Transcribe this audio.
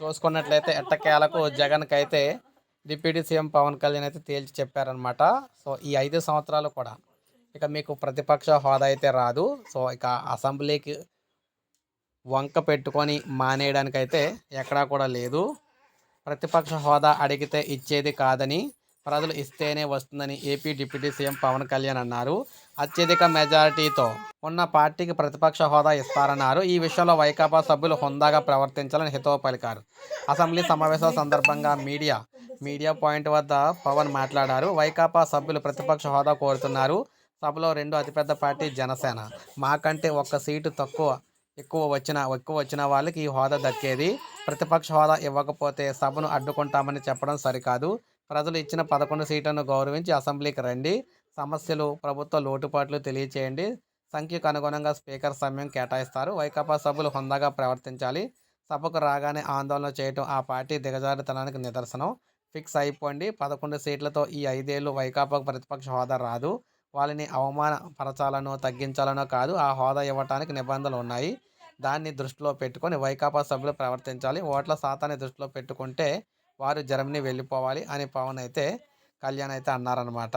చూసుకున్నట్లయితే ఎట్టకేలకు జగన్కి అయితే డిప్యూటీ సీఎం పవన్ కళ్యాణ్ అయితే తేల్చి చెప్పారనమాట సో ఈ ఐదు సంవత్సరాలు కూడా ఇక మీకు ప్రతిపక్ష హోదా అయితే రాదు. సో ఇక అసెంబ్లీకి వంక పెట్టుకొని మానేయడానికైతే ఎక్కడా కూడా లేదు. ప్రతిపక్ష హోదా అడిగితే ఇచ్చేది కాదని ప్రజలు ఇస్తేనే వస్తుందని AP deputy CM Pawan Kalyan అన్నారు. అత్యధిక మెజారిటీతో ఉన్న పార్టీకి ప్రతిపక్ష హోదా ఇస్తారన్నారు. ఈ విషయంలో వైకాపా సభ్యులు హుందాగా ప్రవర్తించాలని హితవు పలికారు. అసెంబ్లీ సమావేశాల సందర్భంగా మీడియా మీడియా పాయింట్ వద్ద పవన్ మాట్లాడారు. వైకాపా సభ్యులు ప్రతిపక్ష హోదా కోరుతున్నారు. సభలో రెండు అతిపెద్ద పార్టీ జనసేన. మాకంటే ఒక్క సీటు తక్కువ ఎక్కువ వచ్చిన ఎక్కువ వచ్చిన వాళ్ళకి ఈ హోదా దక్కేది. ప్రతిపక్ష హోదా ఇవ్వకపోతే సభను అడ్డుకుంటామని చెప్పడం సరికాదు. ప్రజలు ఇచ్చిన పదకొండు సీట్లను గౌరవించి అసెంబ్లీకి రండి. సమస్యలు ప్రభుత్వ లోటుపాట్లు తెలియచేయండి. సంఖ్యకు అనుగుణంగా స్పీకర్ సమయం కేటాయిస్తారు. వైకాపా సభ్యులు హుందాగా ప్రవర్తించాలి. సభకు రాగానే ఆందోళన చేయటం ఆ పార్టీ దిగజారుతనానికి నిదర్శనం. ఫిక్స్ అయిపోండి. పదకొండు సీట్లతో ఈ ఐదేళ్ళు వైకాపాకు ప్రతిపక్ష హోదా రాదు. వాళ్ళని అవమానపరచాలనో తగ్గించాలనో కాదు ఆ హోదా ఇవ్వటానికి నిబంధనలు ఉన్నాయి. దాన్ని దృష్టిలో పెట్టుకొని వైకాపా సభ్యులు ప్రవర్తించాలి. ఓట్ల శాతాన్ని దృష్టిలో పెట్టుకుంటే వారు జర్మనీ వెళ్ళిపోవాలి అని పవన్ అయితే కళ్యాణ్ అయితే అన్నారనమాట